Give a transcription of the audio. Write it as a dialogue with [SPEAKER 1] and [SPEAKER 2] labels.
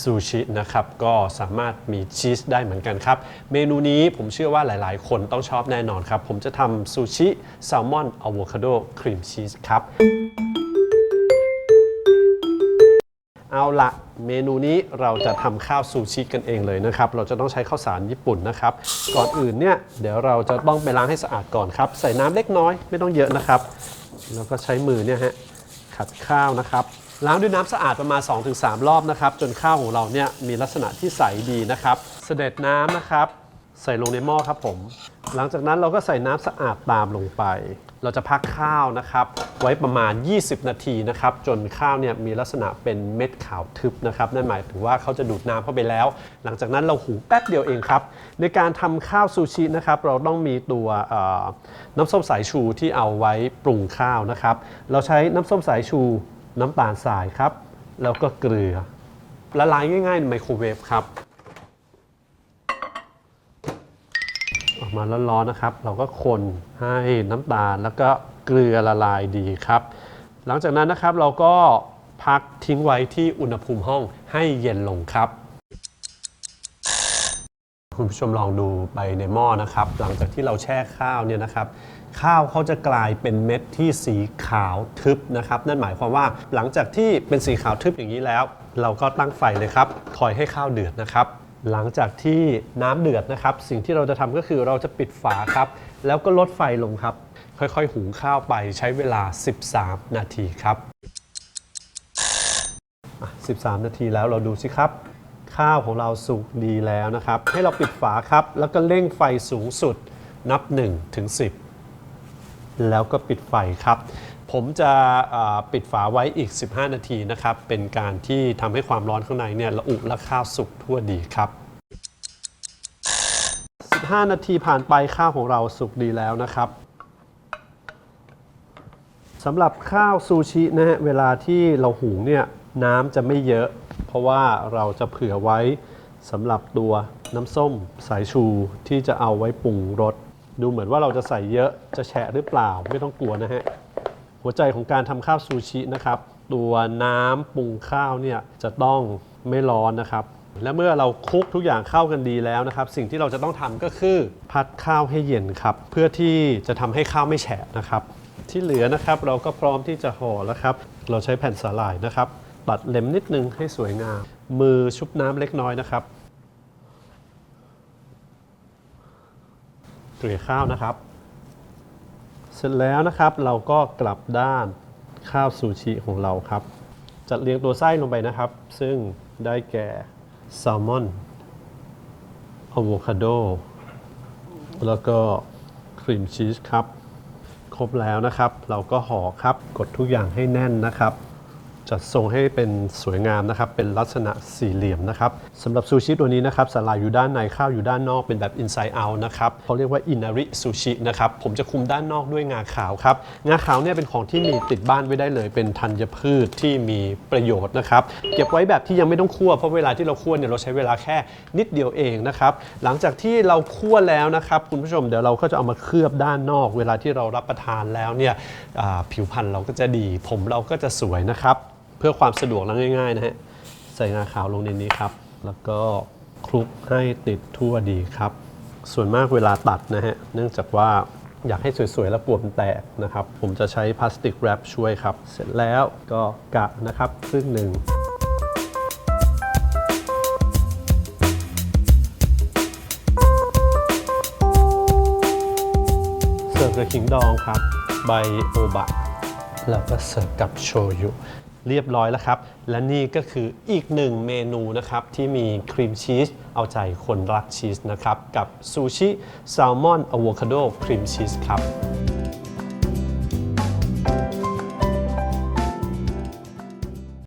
[SPEAKER 1] ซูชินะครับก็สามารถมีชีสได้เหมือนกันครับ เมนูนี้ผมเชื่อว่าหลายๆ คนต้องชอบแน่นอนครับ ผมจะทำซูชิแซลมอนอะโวคาโดครีมชีสครับ เอาละเมนูนี้เราจะทำข้าวซูชิกันเองเลยนะครับ เราจะต้องใช้ข้าวสารญี่ปุ่นนะครับ ก่อนอื่นเนี่ยเดี๋ยวเราจะต้องไปล้างให้สะอาดก่อนครับ ใส่น้ำเล็กน้อยไม่ต้องเยอะนะครับ แล้วก็ใช้มือเนี่ยฮะขัดข้าวนะครับ ล้างด้วยน้ำสะอาดประมาณ 2-3 รอบนะครับ จนข้าวของเราเนี่ยมีลักษณะที่ใสดีนะครับ เสด็จน้ำนะครับ ใส่ลงในหม้อครับผม หลังจากนั้นเราก็ใส่น้ำสะอาดตามลงไป เราจะพักข้าวนะครับ ไว้ประมาณ 20 นาทีนะครับ จนข้าวเนี่ยมีลักษณะเป็นเม็ดขาวทึบนะครับ นั่นหมายถึงว่าเขาจะดูดน้ำเข้าไปแล้ว หลังจากนั้นเราหุงแป๊บเดียวเองครับ ในการทำข้าวซูชินะครับ เราต้องมีตัวน้ำส้มสายชูที่เอาไว้ปรุงข้าวนะครับ เราใช้น้ำส้มสายชู น้ำตาลทรายครับ แล้วก็เกลือ ละลายง่ายๆในไมโครเวฟครับออกมาร้อนๆนะครับ เราก็คนให้น้ำตาลแล้วก็เกลือละลายดีครับ หลังจากนั้นนะครับเราก็พักทิ้งไว้ที่อุณหภูมิห้องให้เย็นลงครับ คุณผู้ชมลองดูไปในหม้อนะครับ หลังจากที่เราแช่ข้าวเนี่ยนะครับ ข้าวเขาจะกลายเป็นเม็ดที่สีขาวทึบนะครับ นั่นหมายความว่าหลังจากที่เป็นสีขาวทึบอย่างนี้แล้ว เราก็ตั้งไฟเลยครับคอยให้ข้าวเดือดนะครับ หลังจากที่น้ำเดือดนะครับ สิ่งที่เราจะทำก็คือเราจะปิดฝาครับ แล้วก็ลดไฟลงครับ ค่อยๆ หุงข้าวไปใช้เวลา 13 นาทีครับ 13 นาทีแล้วเราดูสิครับ ข้าวของเราสุกดีแล้วนะครับ ให้เราปิดฝาครับ แล้วก็เร่งไฟสูงสุดนับ1ถึง10 แล้วก็ปิดไฟครับ ผมจะปิดฝาไว้อีก 15 นาทีนะครับ เป็นการที่ทำให้ความร้อนข้างในเนี่ยระอุและข้าวสุกทั่วดีครับ 15 นาทีผ่านไปข้าวของเราสุกดีแล้วนะครับสำหรับข้าวซูชินะฮะเวลาที่เราหุงเนี่ย น้ำจะไม่เยอะ เพราะว่าเราจะเผื่อไว้สำหรับตัวน้ำส้มสายชูที่จะเอาไว้ปรุงรสดูเหมือนว่าเราจะใส่เยอะจะแฉะหรือเปล่าไม่ต้องกลัวนะฮะ หัวใจของการทำข้าวซูชินะครับ ตัวน้ำปรุงข้าวเนี่ยจะต้องไม่ร้อนนะครับ และเมื่อเราคลุกทุกอย่างเข้ากันดีแล้วนะครับ สิ่งที่เราจะต้องทำก็คือพัดข้าวให้เย็นครับ เพื่อที่จะทำให้ข้าวไม่แฉะนะครับ ที่เหลือนะครับเราก็พร้อมที่จะห่อแล้วครับ เราใช้แผ่นสาหร่ายนะครับ ตัดเล็มนิดนึงให้สวยงาม มือชุบน้ำเล็กน้อยนะครับเกลี่ยข้าวนะครับ เสร็จแล้วนะครับเราก็กลับด้านข้าวซูชิของเราครับ จัดเรียงตัวไส้ลงไปนะครับ ซึ่งได้แก่แซลมอนอะโวคาโดแล้วก็ครีมชีสครับ ครบแล้วนะครับ เราก็ห่อครับ กดทุกอย่างให้แน่นนะครับ จัดทรงให้เป็นสวยงามนะครับ เป็นลักษณะสี่เหลี่ยมนะครับสำหรับซูชิตัวนี้นะครับสาหร่ายอยู่ด้านในข้าวอยู่ด้านนอกเป็นแบบ inside out นะครับเขาเรียกว่าอินาริซูชินะครับผมจะคุมด้านนอกด้วยงาขาวครับงาขาวเนี่ยเป็นของที่มีติดบ้านไว้ได้เลย เป็นธัญพืชที่มีประโยชน์นะครับเก็บไว้แบบที่ยังไม่ต้องคั่วเพราะเวลาที่เราคั่วเนี่ยเราใช้เวลาแค่นิดเดียวเองนะครับหลังจากที่เราคั่วแล้วนะครับคุณผู้ชมเดี๋ยวเราก็จะเอามาเคลือบด้านนอก เวลาที่เรารับประทานแล้วเนี่ยผิวพรรณเราก็จะดี ผมเราก็จะสวยนะครับ เพื่อความสะดวกและง่ายๆนะฮะใส่งาขาวลงในนี้ครับ แล้วก็คลุกให้ติดทั่วดีครับ ส่วนมากเวลาตัดนะฮะเนื่องจากว่าอยากให้สวยๆ แล้วปวดมันแตกนะครับ ผมจะใช้พลาสติกแรปช่วยครับ เสร็จแล้วก็กะนะครับครึ่งหนึ่งเสิร์ฟกับขิงดองครับ ใบโอบะ แล้วก็เสิร์ฟกับโชยุ เรียบร้อยแล้วครับ และนี่ก็คืออีกหนึ่งเมนูนะครับ ที่มีครีมชีสเอาใจคนรักชีสนะครับ กับซูชิแซลมอนอะโวคาโดครีมชีสครับ